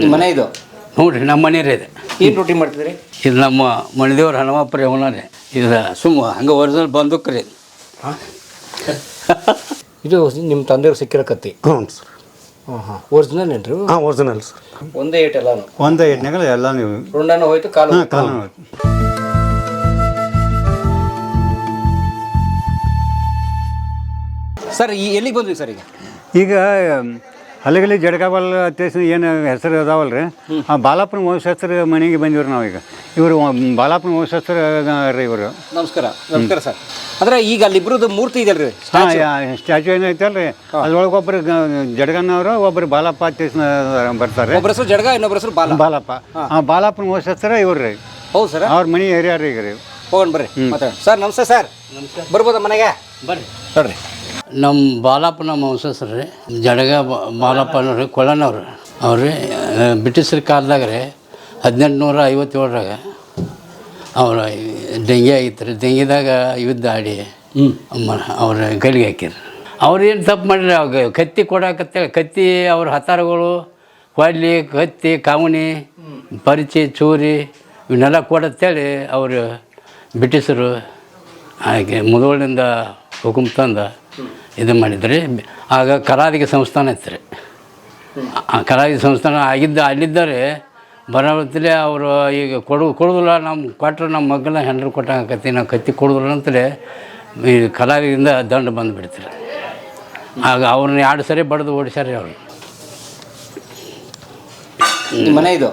ನಿಮ್ಮ ಮನೆ ಇದು? ನೋಡ್ರಿ ನಮ್ಮ ಮನೆ ಇದೆ. ಏನು ರೊಟ್ಟಿ ಮಾಡ್ತಿದ್ರಿ ಇದು ನಮ್ಮ ಮಣಿದೇವ್ರ ಹನುಮಪ್ಪರಿ ಅವನೇ ಇದು ಸುಮ್ಮ ಹಂಗೆ ಒರಿಜಿನಲ್ ಬಂದು ರೀ ಇದು ನಿಮ್ಮ ತಂದೆಯವ್ರು ಸಿಕ್ಕಿರೋ ಕತ್ತಿ? ಹ್ಞೂ ಸರ್. ಹಾಂ ಹಾಂ. ಒರಿಜಿನಲ್ ಏನ್ರಿ ಇವು? ಹಾಂ ಒರಿಜಿನಲ್ ಸರ್. ಒಂದೇ ಏಟ್ ಎಲ್ಲಾನು? ಒಂದೇ ಎಣ್ಣೆಗಳು ಎಲ್ಲ ನೀವು ರುಂಡನೂ ಹೋಯ್ತು ಕಾಲು ಹಾಂ ಕಾಲ ಸರ್ ಈ ಎಲ್ಲಿಗೆ ಬಂದ್ವಿ ಸರ್ ಈಗ? ಈಗ ಹಲಗಲಿ ಜಡಗಾಬಲ್ ಅತ್ಯಾಸ ಏನು ಹೆಸರು ಅದಾವಲ್ಲ ರೀ ಆ ಬಾಲಾಪನ ವಂಶಸ್ಥರ ಮನೆಗೆ ಬಂದಿವ್ರಿ ನಾವೀಗ. ಇವರು ಬಾಲಾಪನ ವಂಶಸ್ಥರ ರೀ ಇವರು. ನಮಸ್ಕಾರ ನಮಸ್ಕಾರ ಸರ್. ಅಂದ್ರೆ ಈಗ ಅಲ್ಲಿ ಇಬ್ಬರದ್ದು ಮೂರ್ತಿ ಇದೆ ಹಾಂ ಸ್ಟ್ಯಾಚು ಏನೈತಲ್ಲ ರೀ ಅದ್ರೊಳಗೆ ಒಬ್ಬರು ಜಡಗನವರು ಒಬ್ಬರು ಬಾಲಪ್ಪ ಅತ್ಯಾಸ ಬರ್ತಾರೆ. ಒಬ್ಬರ ಹೆಸರು ಜಡ್ಗ ಇನ್ನೊಬ್ಬರ ಹೆಸರು ಬಾಲ. ಬಾಲಪ್ಪ. ಆ ಬಾಲಪ್ಪನ ವಂಶಸ್ಥರ ಇವ್ರು ರೀ ಹೌದು ಸರ್. ಅವ್ರ ಮನೆ ಏರಿಯಾ ರೀ ಈಗ ರೀ ಹೋಗೋಣ ಬರ್ರಿ ಮಾತಾಡ ಸರ್ ನಮಸ್ತೆ ಸರ್. ಬರ್ಬೋದಾ ಮನೆಗೆ? ಬರ್ರಿ. ನೋಡ್ರಿ ನಮ್ಮ ಬಾಲಪ್ಪನ ನಮ್ಮ ರೀ. ಜಡಗ ಬ- ಬಾಲಪ್ಪ ಅನ್ನೋರು ಕೊಳ್ಳನವ್ರು ಅವ್ರಿ ಬ್ರಿಟಿಷರ ಕಾಲದಾಗ ರೀ ಹದಿನೆಂಟು ನೂರ ಐವತ್ತೇಳರಾಗ ಅವ್ರ ಡೆಂಗಿ ಆಗಿತ್ತು ರೀ. ಡೆಂಗಿದಾಗ ಯುದ್ಧ ಆಡಿ ಅವ್ರ ಗಲಿಗೆ ಹಾಕಿದ್ರು ಅವ್ರು ಏನು ತಪ್ಪು ಮಾಡಿರಿ ಅವಾಗ ಕತ್ತಿ ಕೊಡಾಕತ್ತೇಳಿ ಕತ್ತಿ ಅವ್ರ ಹತಾರಗಳು ಕೊಡ್ಲಿ ಕತ್ತಿ ಕಾವಣಿ ಪರಿಚಿ ಚೂರಿ ಇವನ್ನೆಲ್ಲ ಕೊಡತ್ತೇಳಿ ಅವರು ಬ್ರಿಟಿಷರು. ಹಾಗೆ ಮುದೋಳಿಂದ ಹುಕುಮ್ ತಂದ. ಇದು ಮಾಡಿದ್ರಿ ಆಗ ಕರಾದಿಗೆ ಸಂಸ್ಥಾನ ಇತ್ತು ರೀ. ಆ ಕರಾದಿ ಸಂಸ್ಥಾನ ಆಗಿದ್ದ ಅಲ್ಲಿದ್ದರೆ ಬರೋತ್ತಲೇ ಅವರು ಈಗ ಕೊಡು ಕೊಡೋದಿಲ್ಲ ನಮ್ಮ ಕೊಟ್ಟರೆ ನಮ್ಮ ಮಗನ ಹೆಂಡ್ರು ಕೊಟ್ಟಾಗತ್ತಿ ನಾವು ಕತ್ತಿ ಕೊಡೋದಿಲ್ಲ ಅಂತಲೇ ಈ ಕಲಾವಿದಿಂದ ದಂಡ ಬಂದುಬಿಡ್ತಾರೆ ಆಗ ಅವ್ರನ್ನ ಎರಡು ಸರಿ ಬಡ್ದು ಓಡಿಸ್ಯಾರ ಅವರು. ಮನೆ ಇದು?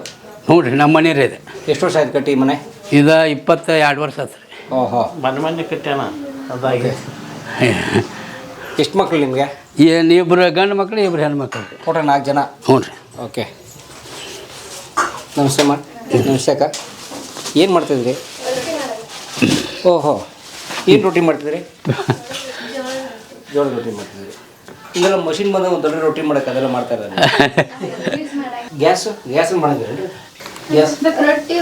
ನೋಡ್ರಿ ನಮ್ಮ ಮನೆ ಇದೆ. ಎಷ್ಟು ವರ್ಷ ಆಯ್ತು ಕಟ್ಟಿ ಈ ಮನೆ? ಇದು ಇಪ್ಪತ್ತ ಎರಡು ವರ್ಷ ಆಯ್ತು ರೀ. ಓಹೋ. ಮನೆ ಮನೆ ಕಟ್ಟ್ಯಾನ? ಅದಾಗಿ. ಎಷ್ಟು ಮಕ್ಕಳು ನಿಮಗೆ? ಏನು ಇಬ್ಬರು ಗಂಡು ಮಕ್ಕಳು ಇಬ್ಬರು ಹೆಣ್ಮಕ್ಳು. ಮಕ್ಕಳು ಟೋಟಲ್ ನಾಲ್ಕು ಜನ? ಹ್ಞೂ ರೀ. ಓಕೆ. ನಮಸ್ತೆ ಮಾ ನಮಸ್ತೆ ಅಕ್ಕ. ಏನು ಮಾಡ್ತಿದ್ರಿ? ಓಹೋ. ಏನು ರೊಟ್ಟಿ ಮಾಡ್ತಿದ್ರಿ? ಜೋಳದ ರೊಟ್ಟಿ ಮಾಡ್ತಿದ್ರಿ. ಈಗೆಲ್ಲ ಮಷಿನ್ ಬಂದ ಒಂದು ದೊಡ್ಡ ರೊಟ್ಟಿ ಮಾಡೋಕೆ ಅದೆಲ್ಲ ಮಾಡ್ತಾ ಇದ್ದಾರೆ ಗ್ಯಾಸ್ ಗ್ಯಾಸ್ ಮಾಡಿದ್ರಿ? ಗ್ಯಾಸ್. ರೊಟ್ಟಿ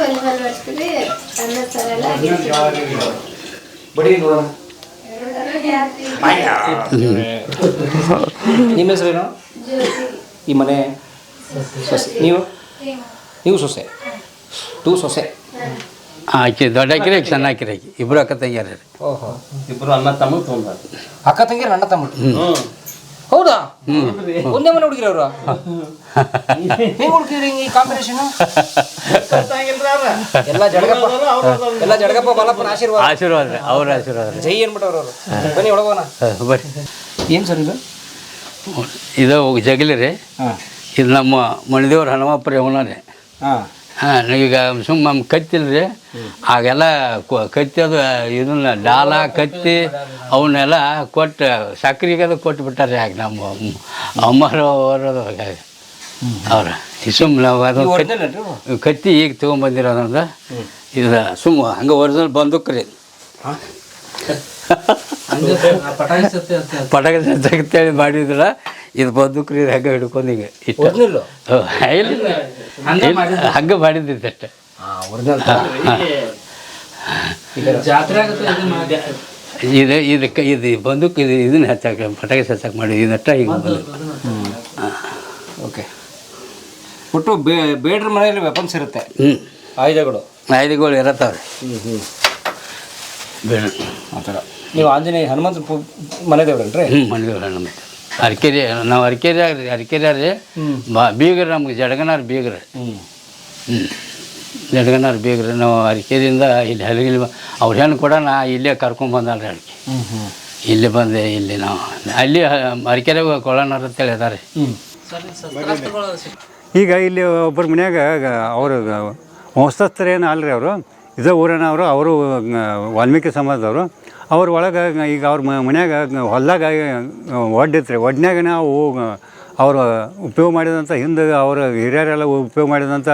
ಬಡಿ ನೋಡೋಣ. ನಿಮ್ಮ ಹೆಸರೇನು? ಈ ಮನೆ ಸೊಸೆ. ನೀವು? ನೀವು ಸೊಸೆ. ಟೂ ಸೊಸೆ. ಆಕೆ ದೊಡ್ಡ ಹಾಕಿರಿ ಸಣ್ಣ ಹಾಕಿರಿ ಆಕೆ. ಇಬ್ಬರು ಅಕ್ಕ ತಂಗಿಯಾರ. ಓಹೋ. ಇಬ್ಬರು ಅಣ್ಣ ತಮ್ಮ ಅಕ್ಕ ತಂಗಿರ ಅಣ್ಣ ತಮ್ಮ. ಹೌದಾ? ಒಂದೇ ಮನೆ ಹುಡುಗಿರ ಅವರು ಹೆಂಗ್ ಹುಡುಗಿರಿ ಈ ಕಾಂಬಿನೇಷನ್ ಎಲ್ಲ ಜಡಗಪ್ಪ ಎಲ್ಲ ಜಡಗಪ್ಪ ಬಾಲಪ್ಪನ ಆಶೀರ್ವಾದ. ಆಶೀರ್ವಾದ ರೀ ಅವ್ರ ಆಶೀರ್ವಾದ ರೀ. ಜೈ ಅನ್ಬಿಟ್ಟವ್ರು ಅವರು. ಬನ್ನಿ ಒಳಗೋಣ. ಹಾಂ, ಬರ್ರಿ. ಏನು ಸರ್ ಇದು? ಇದು ಜಗಲಿ ರೀ. ಹಾಂ. ಇದು ನಮ್ಮ ಮಣಿದೇವ್ರ ಹನುಮಪ್ಪರಿ ಅವನ ರೀ. ಹಾಂ. ಹಾಂ ಈಗ ಸುಮ್ಮ ಕತ್ತಿಲ್ಲ ರೀ ಆಗೆಲ್ಲ ಅದು ಇದನ್ನ ಡಾಲ ಕತ್ತಿ ಅವನ್ನೆಲ್ಲ ಕೊಟ್ಟು ಸಕ್ರೆಗೆ ಅದು ಕೊಟ್ಟು ಬಿಟ್ಟಾರೆ ಆಗ ನಮ್ಮ ಅಮ್ಮರು ಅವರದು ಅವ್ರ ಸುಮ್ಮನೆ ಅದು ಕತ್ತಿ ಈಗ ತೊಗೊಂಬಂದಿರೋದ್ರಿಂದ ಇದು ಸುಮ್ಮ ಹಂಗೆ ಒರಿಜಿನಲ್ ಬಂದೂಕ್ ರೀ. ಪಟಾಕಿ ತೆಗಿತೇಳಿ ಮಾಡಿದ್ರ ಇದು ಬದುಕ್ರಿ ರೀ ಹಂಗೆ ಹಿಡ್ಕೊಂಡು ಹಿಂಗೆ ಇಟ್ಟು. ಹಂಗೆ ಒರಿಜಿನಲ್ ಇದು ಇದಕ್ಕೆ ಇದು ಬಂದೂಕ್ ಇದು ಇದನ್ನ ಹಚ್ಚಾಕ ಪಟಾಕಿ ಹಚ್ಚಾಕ ಮಾಡಿ ಇದಷ್ಟ ಹಿಂಗೆ ಓಕೆ. ಒಟ್ಟು ಬೇ ಬೇಡ್ರ ಮನೆಯಲ್ಲಿ ವೆಪನ್ಸ್ ಇರುತ್ತೆ. ಹ್ಞೂ ಆಯುಧಗಳು. ಆಯುಧಗಳು ಇರತ್ತವ್ರಿ. ಹ್ಞೂ ಹ್ಞೂ ಬೇಡ. ಆ ಥರ. ನೀವು ಆಂಜನೇಯ ಹನುಮಂತ ಪೂ ಮನೆ ದೇವ್ರನ್ರಿ ಹ್ಞೂ ಮನೆದೇವ್ರ ನಮ್ಮ ಅರ್ಕೆರೆ ನಾವು ಅರ್ಕೆರೆ ರೀ ಅರ್ಕೆರೆ ರೀ ಬಾ ಬೀಗರು ನಮ್ಗೆ ಜಡಗನಾರ ಬೀಗರು. ಹ್ಞೂ ಜಡಗನಾರ್ ಬೀಗ್ರ ನಾವು ಅರ್ಕೆರೆಯಿಂದ ಇಲ್ಲಿ ಹಲಗಿಲಿ ಅವ್ರ ಹೆಣ್ಣು ಕೂಡ ನಾ ಇಲ್ಲೇ ಕರ್ಕೊಂಬಂದಲ್ರಿ ಅಡಿಕೆ ಇಲ್ಲಿ ಬಂದೆ ಇಲ್ಲಿ ನಾವು. ಅಲ್ಲಿ ಅರಕೆರೆ ಕೊಳ್ಳೋಣ ಅಂತೇಳಿ ಅದಾರೆ ಹ್ಞೂ ಈಗ ಇಲ್ಲಿ ಒಬ್ಬರ ಮನ್ಯಾಗ ಅವರು ವಂಶಸ್ಥರೇನು ಅಲ್ರಿ ಅವರು. ಇದೇ ಊರಿನವರು ಅವರು ವಾಲ್ಮೀಕಿ ಸಮಾಜದವರು. ಅವ್ರ ಒಳಗೆ ಈಗ ಅವ್ರ ಮನ್ಯಾಗ ಹೊಲ್ದಾಗ ಒಡ್ಡಿತ್ರಿ. ಒಡ್ನ್ಯಾಗ ನಾವು ಅವರು ಉಪಯೋಗ ಮಾಡಿದಂಥ ಹಿಂದೆ ಅವರ ಹಿರಿಯರೆಲ್ಲ ಉಪಯೋಗ ಮಾಡಿದಂಥ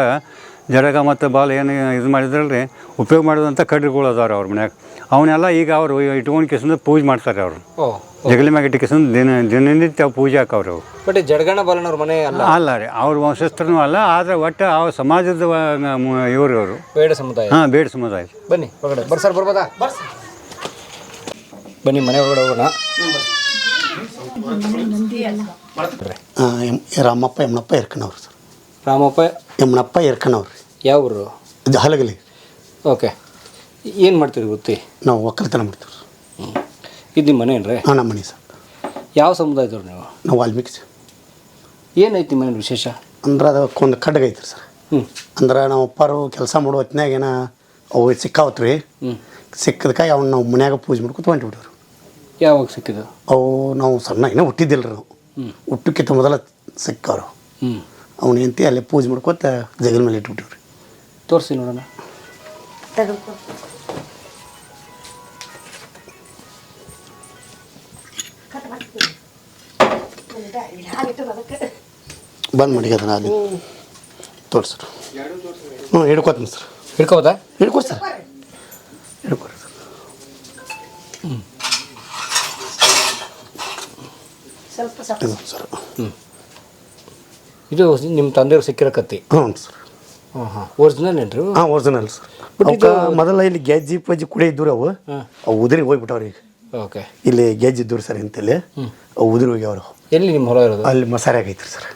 ಜಡಗ ಮತ್ತು ಬಾಲ್ ಏನು ಇದು ಮಾಡಿದ್ರಲ್ರಿ ರೀ ಉಪಯೋಗ ಮಾಡಿದಂಥ ಕಡ್ರಿಗಳು ಅದಾವ್ರಿ ಅವ್ರ ಮನ್ಯಾಗ. ಅವನ್ನೆಲ್ಲ ಈಗ ಅವರು ಇಟ್ಕೊಂಡು ಕಿಸಿಂದ ಪೂಜೆ ಮಾಡ್ತಾರೆ ಅವರು. ಓ ಜಗಲಿ ಮ್ಯಾಗ ಇಟ್ಟು ಕಿಸಿಂದ ದಿನ ದಿನನಿತ್ಯ ಪೂಜೆ ಹಾಕವ್ರಿ ಅವು ಬಟ್ ಜಡಗಣ ಬಾಲನವ್ರ ಮನೆ ಅಲ್ಲ? ಅಲ್ಲ ರೀ ಅವ್ರ ವಂಶಸ್ಥರನೂ ಅಲ್ಲ ಆದರೆ ಒಟ್ಟು ಆ ಸಮಾಜದ ಇವರು ಇವರು. ಬೇಡ ಸಮುದಾಯ. ಹಾಂ ಬೇಡ ಸಮುದಾಯ. ಬನ್ನಿ ಬರ್ಸರ್ ಬರ್ಬೋದಾ ಸರ್ ಬರ್ಬೋದಾ? ಬನ್ನಿ ಮನೆ ಒಳಗಡೆ ಹೋಗೋಣ. ರಾಮಪ್ಪ ಯಮ್ಮನಪ್ಪ ಎರ್ಕನವ್ರು ಸರ್. ರಾಮಪ್ಪ ಯಮ್ಮನಪ್ಪ ಎರ್ಕನವ್ರು ಯಾವ ಊರು? ಇದು ಹಲಗಲಿ. ಓಕೆ. ಏನು ಮಾಡ್ತೀರಿ ಗೊತ್ತಿ? ನಾವು ಒಕ್ಕಲ್ತನ ಮಾಡ್ತೀವಿ ಇದು ನಿಮ್ಮ ಮನೆ ಏನ್ರಿ? ಹಾಂ ನಮ್ಮ ಮನೆ ಸರ್. ಯಾವ ಸಮುದಾಯದವ್ರು ನೀವು? ನಾವು ವಾಲ್ಮೀಕಿ ಸರ್. ಏನೈತಿ ನಿಮ್ಮ ಮನೇಲಿ ವಿಶೇಷ? ಅಂದ್ರೆ ಅದಕ್ಕೊಂದು ಖಡ್ಗ ಐತ್ರಿ ಸರ್. ಹ್ಞೂ ಅಂದ್ರೆ ನಾವು ಅಪ್ಪಾರು ಕೆಲಸ ಮಾಡೋ ಹೊತ್ನ್ಯಾಗ ಏನ ಅವು ಸಿಕ್ಕಾವತ್ರಿ. ರೀ ಹ್ಞೂ ಸಿಕ್ಕದಕ್ಕಾಗಿ ಅವ್ನು ನಾವು ಮನ್ಯಾಗ ಪೂಜೆ ಮಾಡ್ಕೊತ ಹೊಂಟ್ಬಿಟ್ರು ಯಾವಾಗ ಸಿಕ್ಕಿದ್ದು? ಅವು ನಾವು ಸಣ್ಣ ಇನ್ನೂ ಹುಟ್ಟಿದ್ದಿಲ್ಲ ರೀ ನಾವು. ಹುಟ್ಟಕ್ಕಿಂತ ಮೊದಲ ಸಿಕ್ಕವರು. ಅವ್ನ ಹೆಂಡತಿ ಅಲ್ಲೇ ಪೂಜೆ ಮಾಡ್ಕೊತ ಜಗಲ್ ಮೇಲೆ ಇಟ್ಬಿಟ್ಟಿವ್ರಿ. ತೋರಿಸಿ ನೋಡೋಣ. ಬಂದ್ ಮಾಡಿ ಅದನ್ನ ಅಲ್ಲಿ. ತೋರಿಸ್ರು ಹ್ಞೂ ಹಿಡ್ಕೋತೀನಿ ಸರ್. ಹಿಡ್ಕೋದಾ ಹಿಡ್ಕೋ ಸರ್ ಹಿಡ್ಕೊರಿ ಸ್ವಲ್ಪ ಇದು ಸರ್ ಇದು ನಿಮ್ಮ ತಂದೆಯವ್ರು ಸಿಕ್ಕಿರೋ ಕತ್ತಿ? ಹ್ಞೂ ಸರ್. ಹಾಂ ಹಾಂ. ಒರಿಜಿನಲ್ ಏನ್ರಿ ಹಾಂ ಒರಿಜಿನಲ್ ಸರ್. ಬಟ್ ಈಗ ಮೊದಲ ಇಲ್ಲಿ ಗೆಜ್ಜಿ ಪಜ್ಜಿ ಕುಡಿ ಇದ್ದವು ಅವು. ಅವು ಉದುರಿ ಹೋಗ್ಬಿಟ್ಟವ್ರಿ ಈಗ. ಓಕೆ ಇಲ್ಲಿ ಗೆಜ್ಜಿ ಇದ್ದವ್ರು ಸರ್ ಇಂತಲ್ಲಿ. ಅವು ಉದುರಿ ಹೋಗ್ಯಾವ್ರು. ಎಲ್ಲಿ ನಿಮ್ಮ ಹೊಲ ಇರೋದು? ಅಲ್ಲಿ ಮಸಾರೆ ಆಗೈತ್ರಿ ಸರ್.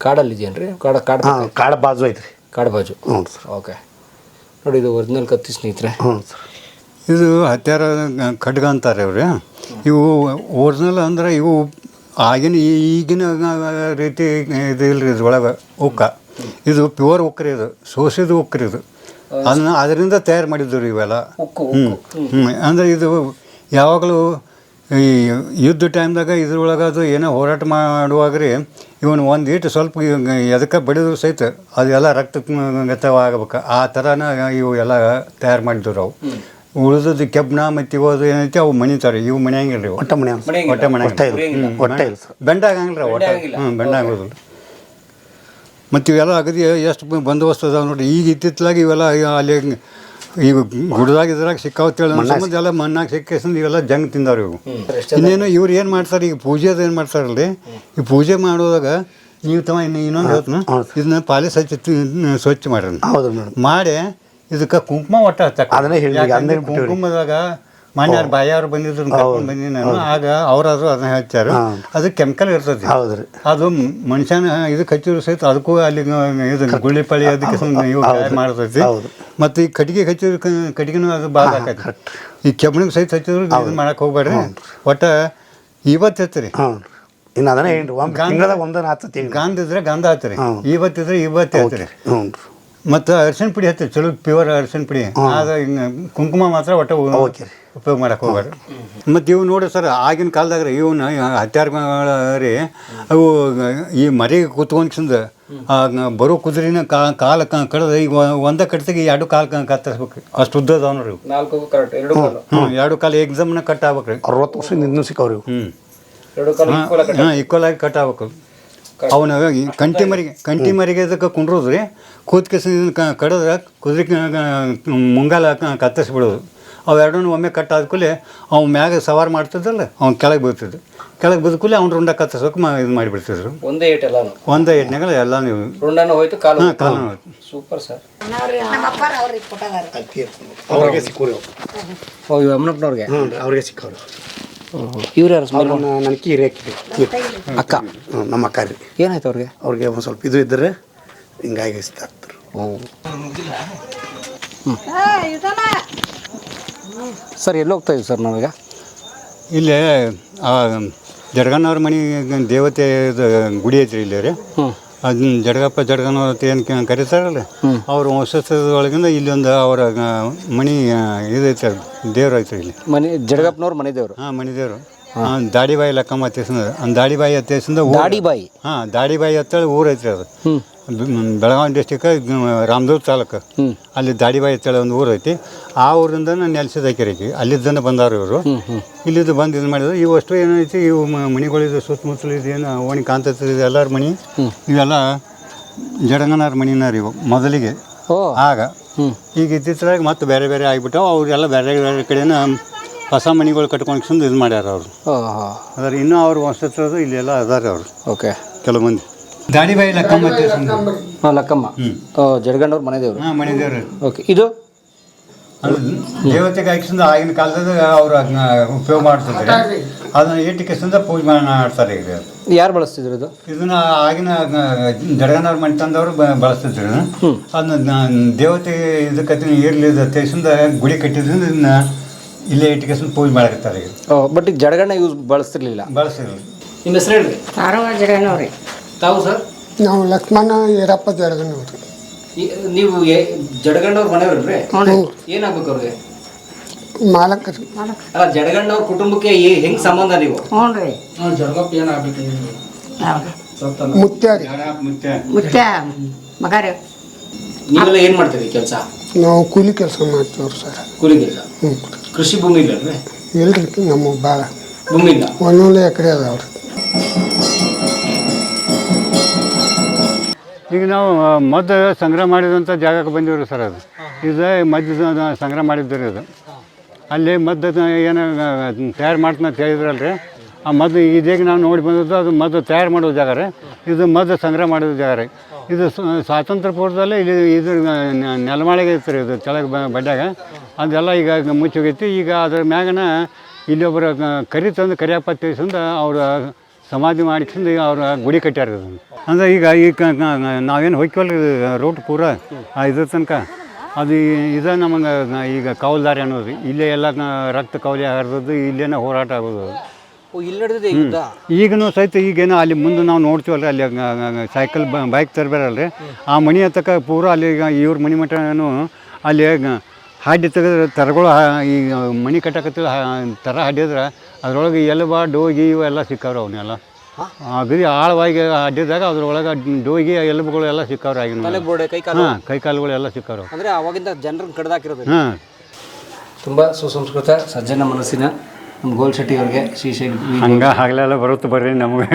ಕಾಡಲ್ಲಿ ಇದೆಯೇನ್ರಿ? ಕಾಡ ಕಾಡ ಹಾಂ ಕಾಡ ಬಾಜು ಐತ್ರಿ. ಕಾಡ ಬಾಜು. ಹ್ಞೂ ಸರ್. ಓಕೆ ನೋಡಿ ಇದು ಒರಿಜಿನಲ್ ಕತ್ತಿ ಸ್ನೇಹಿತರೆ. ಹ್ಞೂ ಸರ್. ಇದು ಹತ್ಯಾರ ಖಡ್ಗ ಅಂತಾರೆ ಅವ್ರೆ. ಇವು ಒರಿಜಿನಲ್ ಅಂದ್ರೆ ಇವು ಆಗಿನ ಈಗಿನ ರೀತಿ ಇದು ಇಲ್ರಿ ಇದ್ರೊಳಗೆ ಉಕ್ಕ. ಇದು ಪ್ಯೂರ್ ಉಕ್ಕರಿ ಇದು ಸೋಸಿದ ಉಕ್ಕರಿ ಇದು. ಅದನ್ನ ಅದರಿಂದ ತಯಾರು ಮಾಡಿದ್ದು ರೀ ಇವೆಲ್ಲ ಹ್ಞೂ ಹ್ಞೂ ಅಂದರೆ ಇದು ಯಾವಾಗಲೂ ಈ ಯುದ್ಧ ಟೈಮ್ದಾಗ ಇದ್ರೊಳಗೆ ಅದು ಏನೋ ಹೋರಾಟ ಮಾಡುವಾಗ ರೀ ಇವನು ಒಂದು ಈಟು ಸ್ವಲ್ಪ ಎದಕ್ಕೆ ಬಡಿದ್ರು ಸಹಿತ ಅದೆಲ್ಲ ರಕ್ತ ಗತವಾಗಬೇಕು ಆ ಥರನ ಇವು ಎಲ್ಲ ತಯಾರು ಮಾಡಿದ್ರು ಅವು ಉಳಿದದ್ದು ಕೆಬ್ಬಣ ಮತ್ತು ಇವು ಏನೈತಿ ಅವು ಮಣಿತಾರೆ. ಇವು ಮನೆಯಂಗಿಲ್ಲ ರೀ. ಒಟ್ಟ ಮನೆ ಹೊಟ್ಟೆ ಮನೆ ಒಟ್ಟ ಇಲ್ಲ ಒಟ್ಟ ಇಲ್ಲ ಸರ್ ಬೆಂಡ ಆಗಂಗಿಲ್ಲ ಒಟ್ಟ. ಹ್ಞೂ ಬೆಂಡ ಆಗೋದಿಲ್ಲ. ಮತ್ತು ಇವೆಲ್ಲ ಅಗದಿ ಎಷ್ಟು ಬಂದೋಬಸ್ತ್ ಅದಾವೆ ನೋಡಿ ಈಗ ಇತ್ತಿತ್ತಲಾಗ ಇವೆಲ್ಲ ಅಲ್ಲಿ ಈಗ ಗುಡ್ದಾಗ ಇದ್ರಾಗ ಸಿಕ್ಕಾವತ್ತೇಳಿ ಸಂಬಂಧ ಎಲ್ಲ ಮಣ್ಣಾಗ ಸಿಕ್ಕಿಸಿಂದ ಇವೆಲ್ಲ ಜಂಗ್ ತಿಂದವ್ರು ಇವು. ಇನ್ನೇನು ಇವ್ರು ಏನು ಮಾಡ್ತಾರೆ ಈಗ ಪೂಜೆದು ಏನು ಮಾಡ್ತಾರಲ್ರಿ? ಈ ಪೂಜೆ ಮಾಡೋದಾಗ ನೀವು ತಮ್ಮ ಇನ್ನು ಇನ್ನೊಂದು ಹೇಳ್ತೀನಿ ಇದನ್ನ ಪಾಲಿ ತಿ- ಸ್ವಚ್ಛ ಮಾಡ್ರಿ. ಹೌದು ಮಾಡಿ ಇದಕ್ಕೆ ಕುಂಕುಮ ಒಟ್ಟ ಹಚ್ಚಕ್ಕೆ. ಅದನ್ನ ಹೇಳಿದ್ವಿ, ಯಾಕಂದ್ರೆ ಅದನ್ನೇ ಬಿಟ್ಟಿವ್ರಿ. ಕುಂಕುಮದಾಗ ಮಾನ್ಯಾರ ಬಾಯಾರು ಬಂದಿದ್ರು ಕರ್ಕೊಂಡು ಬಂದಿ ನಾನು. ಆಗ ಅವರಾದ್ರು ಅದನ್ನ ಹಚ್ಚಾರ ಹಾಂ. ಅದು ಕೆಮಿಕಲ್ ಇರ್ತದೆ. ಹೌದ್ರಿ ಅದು ಮನುಷ್ಯನ ಇದು ಹಚ್ಚಿದ್ರು ಸಹಿತ ಅದಕ್ಕೂ ಅಲ್ಲಿ ಇದು ಗುಳ್ಳಿ ಪಳಿ ಅದಕ್ಕೆ ಇವು ಮಾಡ್ತೈತಿ. ಹೌದು. ಮತ್ತು ಈ ಕಟ್ಟಿಗೆ ಹಚ್ಚಿದ್ರು ಕ- ಕಟ್ಟಿಗೆನೂ ಅದು ಆಕೈತಿ. ಈ ಕೆಬ್ಬಣಿಗೆ ಸಹಿತ ಹಚ್ಚಿದ್ರು ಇದು ಮಾಡಕ್ಕೆ ಹೋಗ್ಬೇಡ್ರಿ. ಒಟ್ಟ ಇವತ್ತು ಹಚ್ಚಿರಿ. ಹ್ಞೂ ಇನ್ನು ಅದನ್ನೇ ಒಂದು ತಿಂಗಳದಾಗ ಒಂದನ್ನು ಹತ್ತತಿ ಗಂಧ ಇದ್ರೆ ಗಂಧ ಹಚ್ಚಿರಿ. ಇವತ್ತಿದ್ರೆ ಇವತ್ತೇ ಹಚ್ಚರಿ. ಹ್ಞೂ ಮತ್ತು ಅರಿಶಿನ ಪುಡಿ ಹತ್ತಿ ಚಲೋ ಪ್ಯೂರ್ ಅರಿಶಿನ ಪುಡಿ. ಆಗ ಇನ್ನು ಕುಂಕುಮ ಮಾತ್ರ ಒಟ್ಟು ಓಕೆ ಉಪಯೋಗ ಮಾಡಕ್ಕೆ ಹೋಗ್ಬಾರ್ದು ಮತ್ತು ಇವು ನೋಡಿ ಸರ್ ಆಗಿನ ಕಾಲದಾಗ ರೀ ಇವನ್ನ ಹತ್ಯಾರಗಳ ರೀ ಅವು ಈ ಮರಿಗೆ ಕೂತ್ಕೊಂಡ್ಸಿಂದ ಬರೋ ಕುದುರಿನ ಕಾಲ ಕಡ್ದು ಈಗ ಒಂದೇ ಕಟ್ತಿಗೆ ಎರಡು ಕಾಲು ಕತ್ತರಿಸ್ಬೇಕು ಅಷ್ಟು ಉದ್ದ ಅದಾವ ನೋಡ್ರಿ ನಾಲ್ಕು ಕರೆಕ್ಟ್ ಎರಡು ಕಾಲು. ಹ್ಞೂ ಎರಡು ಕಾಲು ಎಕ್ಸಾಮ್ನ ಕಟ್ ರೀ. ಅರವತ್ತು ವರ್ಷ ಇನ್ನೂ ಸಿಕ್ಕವ್ರಿ ಇವು. ಹ್ಞೂ ಹಾಂ ಈಕ್ವಲ್ ಆಗಿ ಕಟ್ ಆಗ್ಬೇಕು ಅವನ ಈ ಕಂಟಿ ಮರಿಗೆ ಕಂಟಿ ಮರಿಗೆ ಅದಕ್ಕೆ ಕುಂಡ್ರೋದು ರೀ. ಕೂತ್ಕೆಸ ಕಡಿದ್ರೆ ಕುದುರೆ ಮುಂಗಾಲ ಕತ್ತರಿಸ್ಬಿಡೋದು. ಕತ್ತರಿಸ್ಬಿಡೋದು ಅವೆರಡೂ ಒಮ್ಮೆ ಕಟ್ ಆದ ಕೂಡಲೇ ಅವ್ನು ಮ್ಯಾಗ ಸವಾರ ಮಾಡ್ತಿದ್ದಲ್ಲ ಅವ್ನು ಕೆಳಗೆ ಬೀಳ್ತಿದ್ದು. ಕೆಳಗೆ ಬಿದ್ದ ಕೂಲೆ ಅವ್ನು ರುಂಡ ಕತ್ತರ್ಸೋಕೆ ಮಾ ಇದು ಮಾಡಿಬಿಡ್ತಿದ್ರು. ಒಂದೇ ಏಟ್ ಎಲ್ಲಾನು? ಒಂದೇ ಎಣ್ಣೆಗಳ ಎಲ್ಲ ನೀವು ರುಂಡನೂ ಹೋಯ್ತು ಕಾಲು ಹಾಂ ಕಾಲ ಸೂಪರ್ ಸರ್. ಅವ್ರಿಗೆ ಸಿಕ್ಕೋರು ಅವು. ಓ ಇವ್ ಅಮ್ಮನಪ್ಪನವ್ರಿಗೆ ಹ್ಞೂ ರೀ ಅವ್ರಿಗೆ ಸಿಕ್ಕವ್ರು. ಇವ್ರು ಯಾರು ನನ್ನ ಅವ್ರನ್ನ ಹಿರಿಯ ಅಕ್ಕ. ಹ್ಞೂ ನಮ್ಮ ಅಕ್ಕ ರೀ. ಏನಾಯ್ತು ಅವ್ರಿಗೆ? ಅವ್ರಿಗೆ ಒಂದು ಸ್ವಲ್ಪ ಇದು ಇದ್ದರೆ ಹಿಂಗಾಗಿ ಇಷ್ಟ ಓ. ಸರ್ ಎಲ್ಲಿ ಹೋಗ್ತಾ ಇದ್ದೀವಿ ಸರ್ ನಾವೀಗ? ಇಲ್ಲೇ ಆ ಜಡ್ಗಣ್ಣವ್ರ ಮನೆ ದೇವತೆ ಗುಡಿ ಐತ್ರಿ ಇಲ್ಲಿ ರೀ. ಹ್ಞೂ ಅದನ್ನ ಜಡಗಪ್ಪ ಜಡಗನವ್ರ ಅಂತ ಏನು ಕರೀತಾರಲ್ಲ ಅವ್ರ ವಂಶಸ್ಥದೊಳಗಿಂದ ಇಲ್ಲೊಂದು ಅವರ ಮಣಿ ಇದೈತೆ ದೇವ್ರು ಐತ್ರಿ ಇಲ್ಲಿ. ಮನೆ ಜಡಗಪ್ಪನವ್ರ ಮನೆ ದೇವರು ಹಾಂ. ಮಣಿ ದೇವರು ದಾಡಿಬಾಯಿ ಲಕ್ಕಮ್ಮ ಅತ್ತೇಸಿಂದ ದಾಡಿಬಾಯಿ ಅತ್ತೇಸಿಂದ ದಾಡಿಬಾಯಿ. ಹಾಂ ದಾಡಿಬಾಯಿ ಅಂತೇಳಿ ಊರು ಐತ್ರಿ ಅದು ಬೆಳಗಾವಿ ಡಿಸ್ಟಿಕ್ ರಾಮದುರ್ಗ ತಾಲೂಕು. ಅಲ್ಲಿ ದಾಡಿಬಾಯಿ ತಳ ಒಂದು ಊರು ಐತಿ. ಆ ಊರಿಂದ ನೆಲೆಸಿದ ಕೆರೆಗೆ ಅಲ್ಲಿದ್ದನ ಬಂದಾರು ಇವರು. ಇಲ್ಲಿದ್ದ ಬಂದು ಇದು ಮಾಡಿದ್ರು. ಈ ವಸ್ತು ಏನೈತಿ ಇವು ಮಣಿಗಳಿದ್ದು ಮಣಿಗಳಿದು ಸುತ್ತಮುತ್ತಲು ಇದೇನು ಓಣಿ ಕಾಂತದ ಇದು ಎಲ್ಲರ ಮಣಿ. ಇವೆಲ್ಲ ಜಡಂಗನಾರ ಮಣಿನಾರ ಇವು ಮೊದಲಿಗೆ. ಆಗ ಈಗ ಇತ್ತೀಚೆಗೆ ಮತ್ತೆ ಬೇರೆ ಬೇರೆ ಆಗಿಬಿಟ್ಟು ಅವರೆಲ್ಲ ಬೇರೆ ಬೇರೆ ಕಡೆನ ಹೊಸ ಮಣಿಗಳು ಕಟ್ಕೊಂಡು ಇದು ಮಾಡ್ಯಾರ ಅವರು. ಅದ್ರ ಇನ್ನೂ ಅವ್ರ ವಂಶಸ್ಥರು ಇಲ್ಲೆಲ್ಲ ಅದಾರ ಅವರು. ಓಕೆ. ಕೆಲವು ಮಂದಿ. ದಾಡಿಬಾಯಿ ಲಕ್ಕಮ್ಮ ಹಾಂ ಲಕ್ಕಮ್ಮ. ಓ ಜಡಗಣ್ಣವ್ರ ಮನೆ ದೇವರು ಹಾಂ ಮನೆದೇವ್ರು. ದೇವ್ರು ಓಕೆ ಇದು? ದೇವತೆ ದೇವತೆಗೆ ಹಾಕಿಸಿಂದ ಆಗಿನ ಕಾಲದಾಗ ಅವರು ಅದನ್ನ ಉಪಯೋಗ ಮಾಡ್ತಿದ್ರು ಅದನ್ನ ಇಟ್ಟಿಗೆಸಿಂದ ಪೂಜೆ ಮಾಡ್ತಾರೆ ಈಗ. ಯಾರು ಬಳಸ್ತಿದ್ರು ಇದು? ಇದನ್ನ ಆಗಿನ ಜಡಗನವ್ರ ಮನೆ ತಂದವರು ಬಳಸ್ತಿದ್ರು. ಅದನ್ನ ದೇವತೆ ಇದಕ್ಕೆ ಇರಲಿ ತೇಸಿಂದ ಗುಡಿ ಕಟ್ಟಿದ್ರಿಂದ ಇದನ್ನ ಇಲ್ಲೇ ಸಂದ ಪೂಜೆ ಮಾಡಕತ್ತಾರೆ ಈಗ. ಬಟ್ ಈಗ ಜಡಗಣ್ಣ ಯೂಸ್ ಬಳಸ್ತಿರ್ಲಿಲ್ಲ. ಬಳಸ್ತಿರ್ಲಿಲ್ಲ ನಿಮ್ಮ ಹೆಸರು ಹೇಳ್ರಿ. ಆರವ ಜಡನವ್ರಿ ತಾವು ಸರ್? ನಾವು ಲಕ್ಷ್ಮಣ ಈರಪ್ಪ ಅವರು ನೀವು ಜಡಗಣ್ಣವ್ರ ಮನೆಯವ್ರಲ್ರಿ ಹ್ಞೂ. ಏನಾಗ್ಬೇಕು ಅವ್ರಿಗೆ? ಮಾಲಕರು. ಅಲ್ಲ ಜಡಗಣ್ಣವ್ರ ಕುಟುಂಬಕ್ಕೆ ಏ- ಹೆಂಗ್ ಸಂಬಂಧ ನೀವು? ಹ್ಞೂ ರೀ ಮುತ್ಯ ಮುತ್ಯಾರಿ. ಮುತ್ಯ? ಮಗ ರೀ ನೀವೆಲ್ಲ ಏನ್ ಮಾಡ್ತೀರಿ ಕೆಲಸ? ನಾವು ಕೂಲಿ ಕೆಲಸ ಮಾಡ್ತೀವ್ರಿ ಸರ್. ಕೂಲಿ ಕೆಲಸ? ಹ್ಞೂ. ಕೃಷಿ ಭೂಮಿ ಇಲ್ಲಲ್ರಿ ಇಲ್ರಿ ನಮಗೆ ಭಾಳ. ಭೂಮಿ ಇಲ್ಲ ಒಂದೊಂದು ಎಕರೆ ಅದಾವ್ರಿ ಈಗ ನಾವು ಮದ್ದು ಸಂಗ್ರಹ ಮಾಡಿದಂಥ ಜಾಗಕ್ಕೆ ಬಂದಿವ್ರಿ ಸರ್ ಅದು. ಇದು ಮದ್ದು ಸಂಗ್ರಹ ಮಾಡಿದ್ದೀರಿ ಅದು. ಅಲ್ಲಿ ಮದ್ದು ಏನು ತಯಾರು ಮಾಡ್ತೀನಿ ಹೇಳಿದ್ರಲ್ಲ ರೀ ಆ ಮದ್ದು ಇದೀಗ ನಾವು ನೋಡಿ ಬಂದದ್ದು ಅದು ಮದ್ದು ತಯಾರು ಮಾಡೋ ಜಾಗ ರೀ. ಇದು ಮದ್ದು ಸಂಗ್ರಹ ಮಾಡೋ ಜಾಗ ರೀ. ಇದು ಸ್ವಾತಂತ್ರ್ಯ ಪೂರ್ವದಲ್ಲಿ ಇಲ್ಲಿ ಇದು ನೆಲಮಾಳಿಗೆ ಇತ್ತು ರೀ ಇದು ಕೆಳಗೆ ಬ ಬಡ್ಡ್ಯಾಗ ಅದೆಲ್ಲ ಈಗ ಮುಚ್ಚೋಗೈತಿ. ಈಗ ಅದ್ರ ಮ್ಯಾಗನ ಇಲ್ಲಿ ಒಬ್ಬರು ಕರಿ ತಂದು ಕರಿಯಪ್ಪ ತಿಳಿಸಂದು ಅವ್ರ ಸಮಾಧಿ ಮಾಡಿಸಿಂದು ಈಗ ಅವ್ರು ಗುಡಿ ಕಟ್ಟ್ಯಾರ ಅಂದ್ರೆ ಈಗ ಈಗ ನಾವೇನು ಹೋಗ್ತೀವಲ್ಲ ರೂಟ್ ಪೂರ? ಆ ಇದ್ರ ತನಕ. ಅದು ಇದ ನಮಗೆ ಈಗ ಕೌಲ್ದಾರಿ ಅನ್ನೋದು. ಇಲ್ಲೇ ಎಲ್ಲ ರಕ್ತ ಕೌಲಿ ಹರಿದದ್ದು ಇಲ್ಲೇನೋ ಹೋರಾಟ ಆಗೋದು. ಈಗನೂ ಸಹಿತ ಈಗೇನೋ ಅಲ್ಲಿ ಮುಂದೆ ನಾವು ನೋಡ್ತೀವಲ್ಲ ಅಲ್ಲಿ ಸೈಕಲ್ ಬೈಕ್ ತರಬೇರಲ್ರಿ ಆ ಮನೆ ಹತ್ತಕ ಪೂರ ಅಲ್ಲಿ ಈಗ ಇವ್ರ ಮನೆ ಅಲ್ಲಿ ಹಾಡಿ ತೆಗೆದ್ರೆ ತರಗಳು ಈಗ ಈ ಮನೆ ಕಟ್ಟಕತ್ತಿಲ್ಲ ಥರ ಹಾಡಿದ್ರೆ ಅದ್ರೊಳಗೆ ಎಲಬ ಡೋಗಿ ಇವೆಲ್ಲ ಸಿಕ್ಕವ್ರು ಅವನ್ನೆಲ್ಲ ಅಗದಿ ಆಳವಾಗಿ ಅಡ್ಡಿದಾಗ ಅದ್ರೊಳಗೆ ಡೋಗಿ ಎಲ್ಬುಗಳು ಎಲ್ಲ ಸಿಕ್ಕವ್ರು ಆಗಿನ ಹಾಂ ಕೈ ಕಾಲುಗಳು ಎಲ್ಲ ಸಿಕ್ಕವ್ರು. ಅಂದ್ರೆ ಅವಾಗಿಂದ ಜನರನ್ನು ಕಡ್ದಾಕಿರೋದು ಹಾಂ. ತುಂಬಾ ಸುಸಂಸ್ಕೃತ ಸಜ್ಜನ ಮನಸ್ಸಿನ ನಮ್ಮ ಗೋಲ್ ಶೆಟ್ಟಿ ಅವ್ರಿಗೆ ಶ್ರೀಶೈಲ ಹಂಗೆ ಹಗಲೆಲ್ಲ ಬರುತ್ತೆ ಬರ್ರಿ ನಮಗೆ.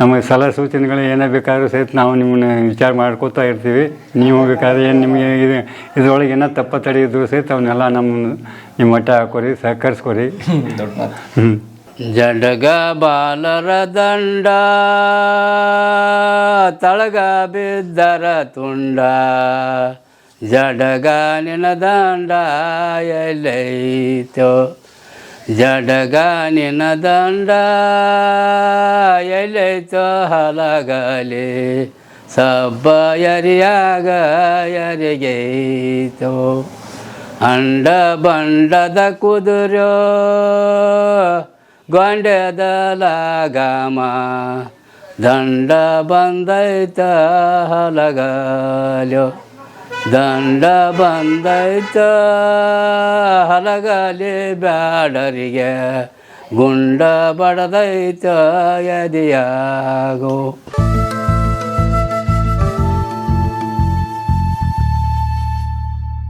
ನಮಗೆ ಸಲಹೆ ಸೂಚನೆಗಳು ಏನೇ ಬೇಕಾದರೂ ಸಹಿತ ನಾವು ನಿಮ್ಮನ್ನ ವಿಚಾರ ಮಾಡ್ಕೋತಾ ಇರ್ತೀವಿ. ನೀವು ಬೇಕಾದ್ರೆ ಏನು ನಿಮಗೆ ಇದು ಇದ್ರೊಳಗೆ ಏನೋ ತಪ್ಪ ತಡೆ ಇದ್ರು ಸಹಿತ ಅವನ್ನೆಲ್ಲ ನಮ್ಮ ನಿಮ್ಮ ಮಟ್ಟ ಹಾಕೋರಿ ಸಹಕರಿಸ್ಕೊರಿ. ಜಡಗ ಬಾಲರ ದಂಡ ತಳಗ ಬಿದ್ದರ ತುಂಡ ಜಡಗ ನಿನ ದಂಡ ಎಲ್ಲೈತೋ ಜಡಗ ನದಂಡ ದಂಡ ಎಲ್ಲೈತೋ ಹಲಗಲಿ ಸಬ್ಬ ಯರಿಯಾಗ ಯರಿಗೈತೋ ಅಂಡ ಬಂಡದ ಕುದುರೋ, ಗೊಂಡೆದ ಲಾಗಮ, ದಂಡ ಬಂದೈತ ಹಲಗಲ್ಯೋ. ದಂಡ ಬಂದೈತ. ಹಲಗಲಿ ಬ್ಯಾಡರಿಗೆ ಗುಂಡ ಬಡದೈತ. ಎದಿಯಾಗೋ.